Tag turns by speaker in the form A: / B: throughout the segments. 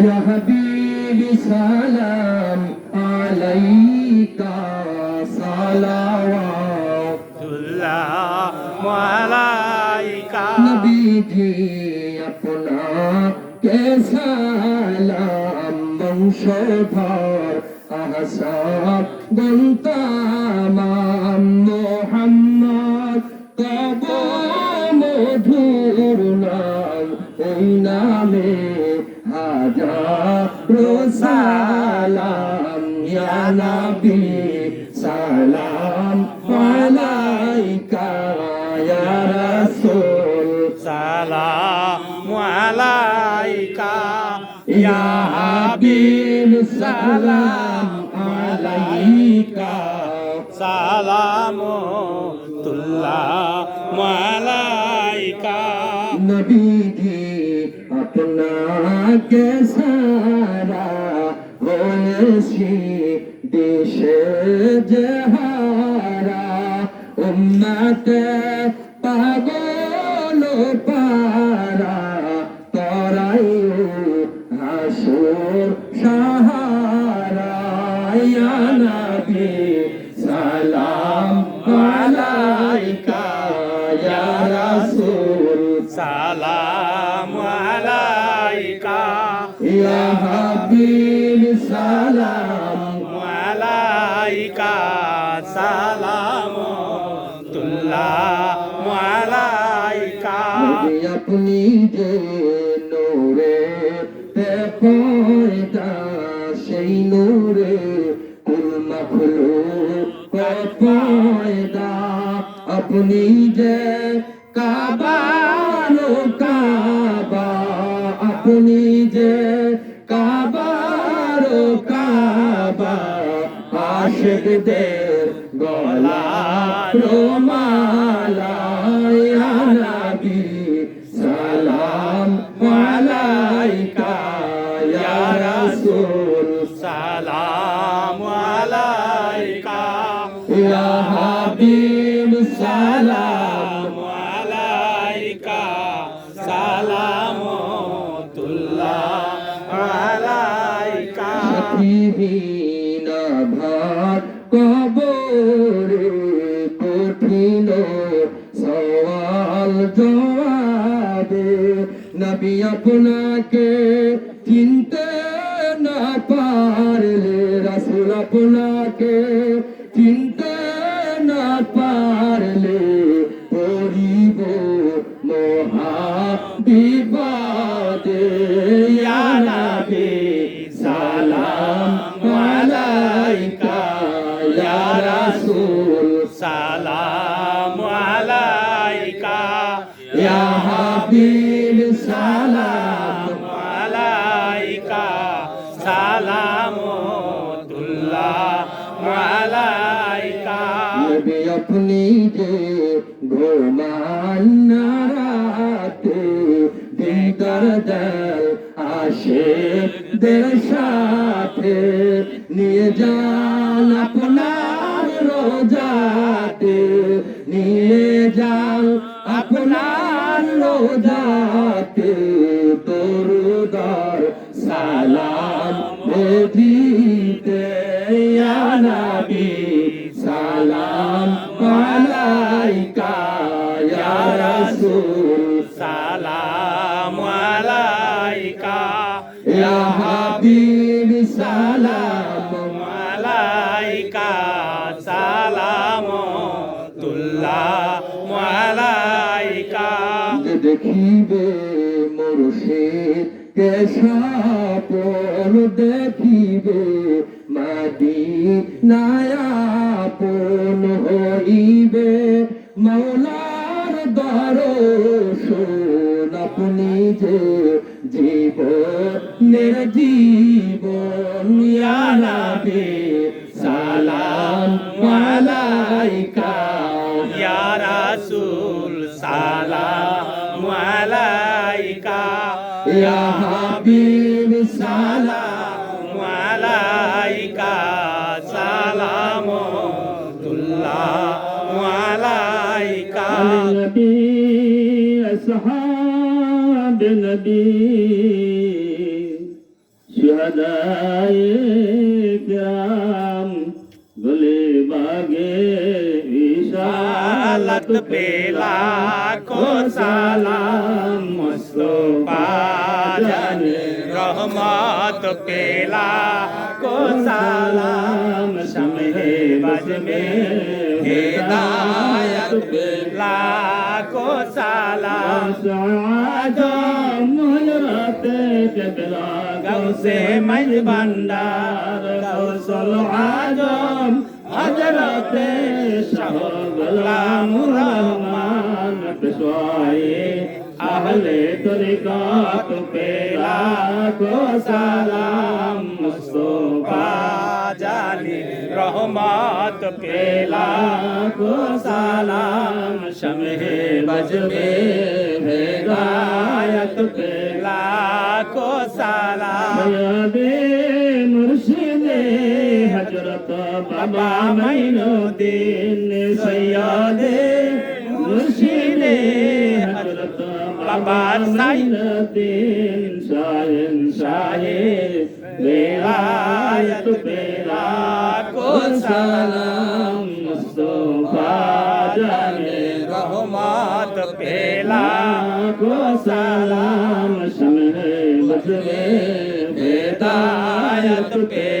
A: يا حبيبي سلام عليك صلوات
B: মালাইকা
A: নবীজি আপনাকে সালাম বংশধর আহসাব গন্তামাম মোহাম্মদ কব মধুর নাম ওই নামে হাজার সালাম ইয়া নবী সালাম আলাইকা ইয়া রাসূল
B: সালাম আলাইকা
A: ইয়া হাবিব সালাম আলাইকা
B: সালাম তুল্লাহ
A: আপনাকে সারা হয়েছি দেশে যাহারা উম্মতে পাগল পারা তরাই হাসুর সাহারা। ইয়া যে নূরে পয়দা সেই নূরে। কুল পয়দা আপনি যে কাবানো কাবা, আপনি যে কাবারো কাবা, আশিকদের গলা রোমালা। ভাত কবরে কঠিন সওয়াল জবাবে। নবী আপনাকে চিনতে না পারলে, রাসূল আপনাকে চিনতে না পারলে পরিব মহা বিবাদে ইয়া দের সাথে নিয়ে যান আপনার রোজাতে। নিয়ে যান আপনার রোজাতে। তরুদার সালাম দিতে নবী, সালাম আলাইকা, ইয়া রাসূল। সাপন দেখিবে মাদি নায়াপন হাবিবি সালাম
B: আলাইকা সালাম তুল্লাহ আলাইকা
A: নবী আসহাব নবী
C: শুহাদায়ে কিরাম গলে বাগে
B: ইশালাত পেলা কোসা রহমত পেলা কো সালাম শমহে বজ মে হেদায়ত কো সালাম
C: আজম হজরতে কেবলা
B: গৌসে মজ ভান্ডার
C: গৌসল আজম, হজরতে শাহ গোলাম রহমান পেশওয়ায়ে আহলে তরিকাত পেলা কো সালাম মুস্তফা
B: জানি রহমত পেলা
C: কো সালাম শমহে বজবে হেদায়ত পেলা
B: লাখো সালাম
C: বাবা মাইনুদ্দিন সৈয়দে মুর্শিদে বাবার সাই সাহেন সাহে বেলায়ত বেলা কো সালাম মুস্তফা জানে
B: রহমত বেলা কো সালাম
C: শমে বদলে বেদায়ত বেলা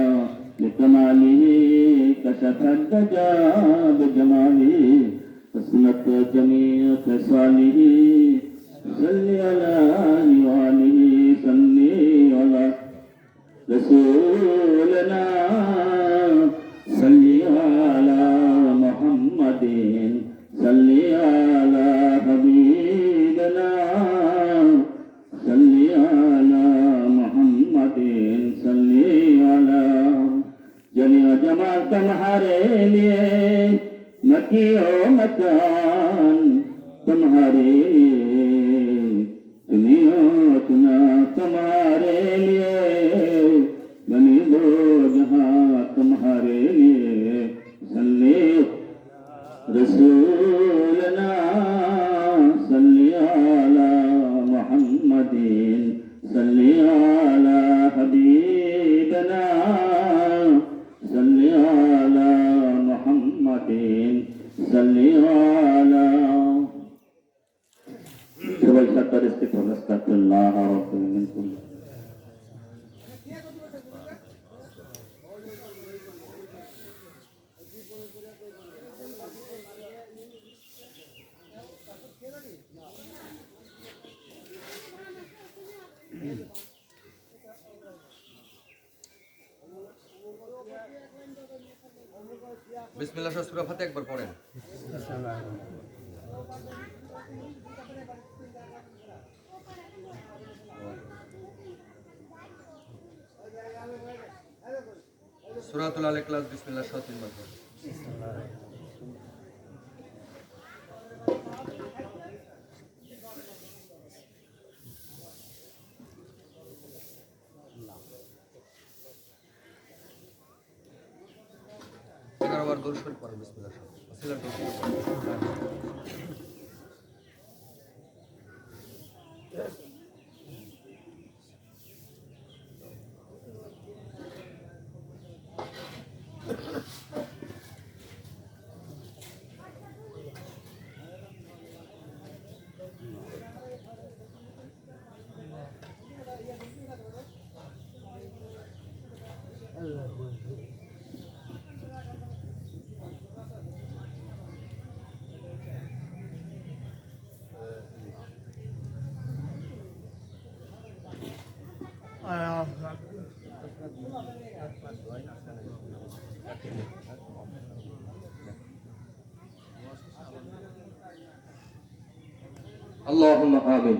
C: بكماله كشف الدجى بجماله حسنت جميع خصاله صل على وآله صل على رسولنا صل على محمد صل तुम्हारे लिए मकी ओ मकान तुम्हारे दुनिया चुना तुम्हारे लिए बनी दो जहां तुम्हारे लिए सल्ले रसूलना सल्ली अला मुहम्मदिन सल्ली अला हबीबना
A: বিসমিল্লাহ সহ সূরা ফাতিহা একবার পড়েন। সূরাতুল আল ইখলাস বিসমিল্লাহ তিনবার পড়েন এগারো বার দরুদ শরীফ পড়েন বিসমিল্লাহ اللهم آمين.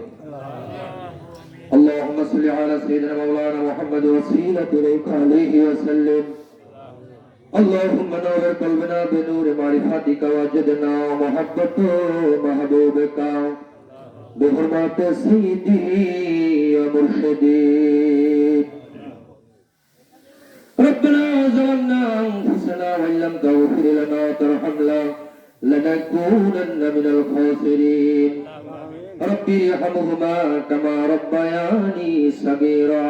A: اللهم صل على سيدنا مولانا محمد وسيلة إليك عليه وسلم. اللهم نور قلبنا بنور معرفتك وجدنا محبة محبوبك. بحرمات سيدي ومرشدي ربنا ظلمنا أنفسنا وإن لم تغفر لنا وترحمنا لنكونن من الخاسرين ربي ارحمهما كما ربياني صغيرا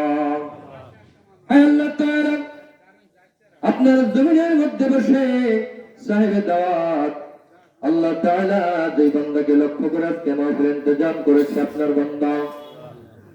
A: হে আল্লাহ তাআলা আপনার জমিনের মধ্যে বসে সাহেব দাওয়াত আল্লাহ তাআলা যে বান্দাকে লক্ষ্য করে আজকে মাহফিল ইন্তজাম করেছে আপনার বান্দা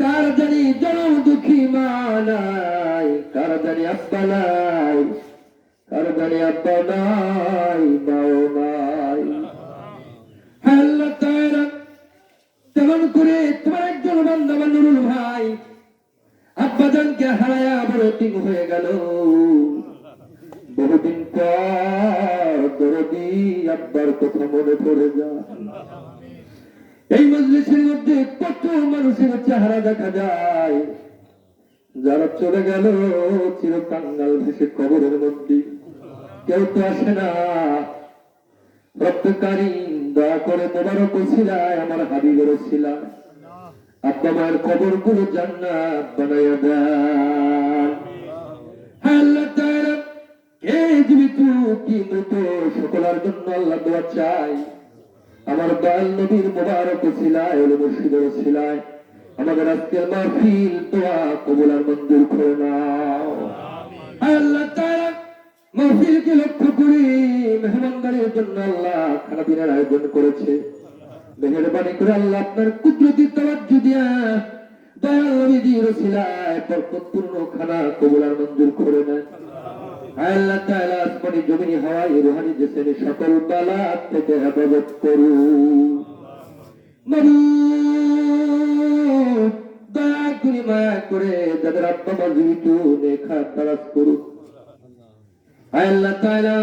A: কার জানি জন দুঃখী মা নাই? কার জানি আব্বা নাই? কার জানি আব্বা নাই? মাও নাই। তেমন করে তোমার একজন নুরুল ভাই, আব্বাজানকে হারায়া বড় দিন হয়ে গেল। বহুদিন পর দরদি আব্বার কথা মনে পড়ে যায়। এই মজলিসের মধ্যে কত মানুষের চেহারা দেখা যায়। যারা চলে গেল চির কাঙ্গাল ভেসে কবরের মধ্যে। কেউ তো আসে না। রক্তকারী, দয়া করে আমার মায়ের কবরগুলো বানাইয়া দেন। কে জীবিত কি মৃত? সকলের জন্য আল্লাহ দোয়া চাই। আমার দয়াল নবীর মোবারক ছিলায় মুর্শিদের ছিলায় আমাদের আজকের মাহফিল দোয়া কবুল আর মঞ্জুর করে আল্লাহ মাহফিলকে লক্ষ্য করে জন্য আল্লাহ খানা পিনার আয়োজন করেছে। মেহরবানি করে আল্লাহ আপনার কুদরতি তাওয়াজ্জু দিয়া দয়াল নবীজির খানা মঞ্জুর করে নেন আল্লাহ তাআলা আসমানি জমিনি হাওয়াই রুহানি সকল বালা থেকে হেফাজত করে যাদের জীবিত আল্লাহ তাআলা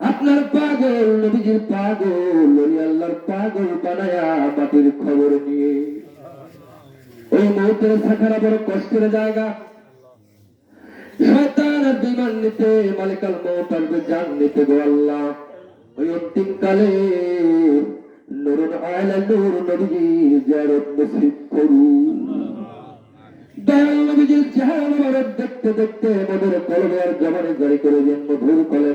A: আপনার পাগল, নবীজির পাগল ওই আল্লাহর পাগল বানায়া মাটির খবর নিয়ে। ওই মুহূর্তের থাকারা বড় কষ্টের জায়গা শয়তান আর বিমান নিতে মালিকাল মৌত জান নিতে গো আল্লাহ। ওই অন্তিম কালে নূর জারত নসিব করুন দয়াল নবীজির চেহারা দেখতে দেখতে মদের কলবে আর জমানে জারি করে মধুর কলেমা